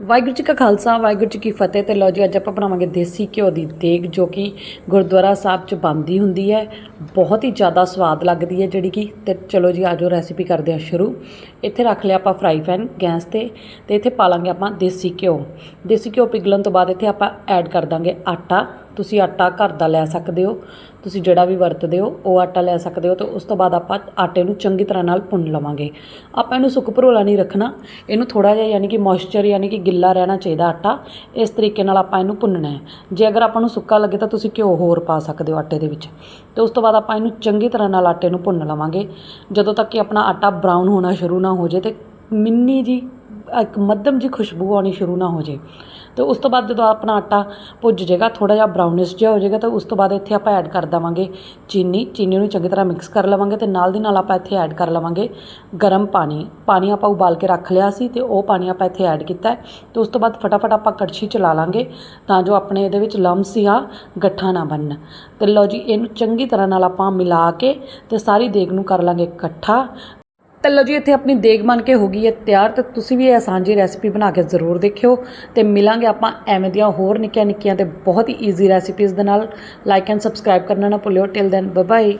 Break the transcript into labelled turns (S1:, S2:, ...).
S1: ਵਾਹਿਗੁਰੂ ਜੀ ਕਾ ਖਾਲਸਾ, ਵਾਹਿਗੁਰੂ ਜੀ ਕੀ ਫਤਿਹ ਤੇ ਲਓ ਜੀ, ਅੱਜ ਆਪਾਂ ਬਣਾਵਾਂਗੇ ਦੇਸੀ ਘਿਓ ਦੀ ਦੇਗ, ਜੋ ਕਿ ਗੁਰਦੁਆਰਾ ਸਾਹਿਬ 'ਚ ਬਣਦੀ ਹੁੰਦੀ ਹੈ। ਬਹੁਤ ਹੀ ਜ਼ਿਆਦਾ ਸਵਾਦ ਲੱਗਦੀ ਹੈ ਜਿਹੜੀ ਕਿ, ਤੇ ਚਲੋ ਜੀ, ਆਜੋ ਰੈਸਿਪੀ ਕਰਦੇ ਹਾਂ ਸ਼ੁਰੂ। ਇੱਥੇ ਰੱਖ ਲਿਆ ਆਪਾਂ ਫਰਾਈ ਪੈਨ ਗੈਸ ਤੇ ਤੇ ਇੱਥੇ ਪਾ ਲਾਂਗੇ ਆਪਾਂ ਦੇਸੀ ਘਿਓ। ਦੇਸੀ ਘਿਓ ਪਿਘਲਣ ਤੋਂ ਬਾਅਦ ਇੱਥੇ ਆਪਾਂ ਐਡ ਕਰ ਦਾਂਗੇ ਆਟਾ। ਤੁਸੀਂ ਆਟਾ ਘਰ ਦਾ ਲੈ ਸਕਦੇ ਹੋ, ਤੁਸੀਂ ਜਿਹੜਾ ਵੀ ਵਰਤਦੇ ਹੋ, ਉਹ ਆਟਾ ਲੈ ਸਕਦੇ ਹੋ, ਤੇ ਉਸ ਤੋਂ ਬਾਅਦ ਆਪਾਂ ਆਟੇ ਨੂੰ ਚੰਗੀ ਤਰ੍ਹਾਂ ਨਾਲ ਭੁੰਨ ਲਵਾਂਗੇ। ਆਪਾਂ ਇਹਨੂੰ ਸੁੱਕ ਭਰੋਲਾ ਨਹੀਂ ਰੱਖਣਾ, ਇਹਨੂੰ ਥੋੜਾ ਜਿਹਾ ਯਾਨੀ ਕਿ ਮੋਇਸਚਰ ਯਾਨੀ ਕਿ ਗਿੱਲਾ ਰਹਿਣਾ ਚਾਹੀਦਾ ਆਟਾ, ਇਸ ਤਰੀਕੇ ਨਾਲ ਆਪਾਂ ਇਹਨੂੰ ਭੁੰਨਣਾ ਹੈ। ਜੇ ਅਗਰ ਆਪਾਂ ਨੂੰ ਸੁੱਕਾ ਲੱਗੇ ਤਾਂ ਤੁਸੀਂ ਘਿਓ ਹੋਰ ਪਾ ਸਕਦੇ ਹੋ ਆਟੇ ਦੇ ਵਿੱਚ। ਤੇ ਉਸ ਤੋਂ ਬਾਅਦ ਆਪਾਂ ਇਹਨੂੰ ਚੰਗੀ ਤਰ੍ਹਾਂ ਨਾਲ ਆਟੇ ਨੂੰ ਭੁੰਨ ਲਵਾਂਗੇ। ਜਦੋਂ ਤੱਕ ਕਿ ਆਪਣਾ ਆਟਾ ਬਰਾਊਨ ਹੋਣਾ ਸ਼ੁਰੂ ਨਾ ਹੋ ਜੇ ਤੇ ਮਿੰਨੀ ਜੀ ਇੱਕ ਮੱਧਮ ਜੀ ਖੁਸ਼ਬੂ ਆਉਣੀ ਸ਼ੁਰੂ ਨਾ ਹੋ ਜੇ। ਤੇ ਉਸ ਤੋਂ ਬਾਅਦ ਜਦੋਂ ਆਪਣਾ ਆਟਾ ਭੁੱਜ ਜਾਏਗਾ ਥੋੜਾ ਜਿਹਾ ਬਰਾਊਨਿਸ਼ ਜਿਹਾ ਹੋ ਜਾਏਗਾ ਤਾਂ ਉਸ ਤੋਂ ਬਾਅਦ ਇੱਥੇ ਆਪਾਂ ਐਡ ਕਰ ਦੇਵਾਂਗੇ ਚੀਨੀ। ਚੀਨੀ ਨੂੰ ਚੰਗੀ ਤਰ੍ਹਾਂ ਮਿਕਸ ਕਰ ਲਵਾਂਗੇ ਤੇ ਨਾਲ ਦੀ ਨਾਲ ਆਪਾਂ ਇੱਥੇ ਐਡ ਕਰ ਲਵਾਂਗੇ ਗਰਮ ਪਾਣੀ। ਪਾਣੀ ਆਪਾਂ ਉਬਾਲ ਕੇ ਰੱਖ ਲਿਆ ਸੀ ਤੇ ਉਹ ਪਾਣੀ ਆਪਾਂ ਇੱਥੇ ਐਡ ਕੀਤਾ ਹੈ। ਤੇ ਉਸ ਤੋਂ ਬਾਅਦ ਫਟਾਫਟ ਆਪਾਂ ਕੜਛੀ ਚਲਾ ਲਾਂਗੇ ਤਾਂ ਜੋ ਆਪਣੇ ਇਹਦੇ ਵਿੱਚ ਲੰਮਸ ਜਾਂ ਗੱਠਾਂ ਨਾ ਬਣਨ। ਤੇ ਲਓ ਜੀ, ਇਹਨੂੰ ਚੰਗੀ ਤਰ੍ਹਾਂ ਨਾਲ ਆਪਾਂ ਮਿਲਾ ਕੇ ਤੇ ਸਾਰੀ ਦੇਗ ਨੂੰ ਕਰ ਲਾਂਗੇ ਇਕੱਠਾ। ਤੇ ਲਓ ਜੀ, ਇੱਥੇ ਆਪਣੀ ਦੇਗ ਬਣ ਕੇ ਹੋ ਗਈ ਹੈ ਤਿਆਰ, ਤੇ ਤੁਸੀਂ ਵੀ ਇਹ ਆਸਾਨ ਜੀ ਰੈਸਿਪੀ ਬਣਾ ਕੇ ਜ਼ਰੂਰ ਦੇਖਿਓ ਤੇ ਮਿਲਾਂਗੇ ਆਪਾਂ ਐਵੇਂ ਦੀਆਂ ਹੋਰ ਨਿੱਕੀਆਂ ਨਿੱਕੀਆਂ ਤੇ ਬਹੁਤ ਹੀ ਈਜ਼ੀ ਰੈਸਿਪੀਜ਼ ਦੇ ਨਾਲ। ਲਾਈਕ ਐਂਡ ਸਬਸਕ੍ਰਾਈਬ ਕਰਨਾ ਨਾ ਭੁੱਲਿਓ। Till then bye bye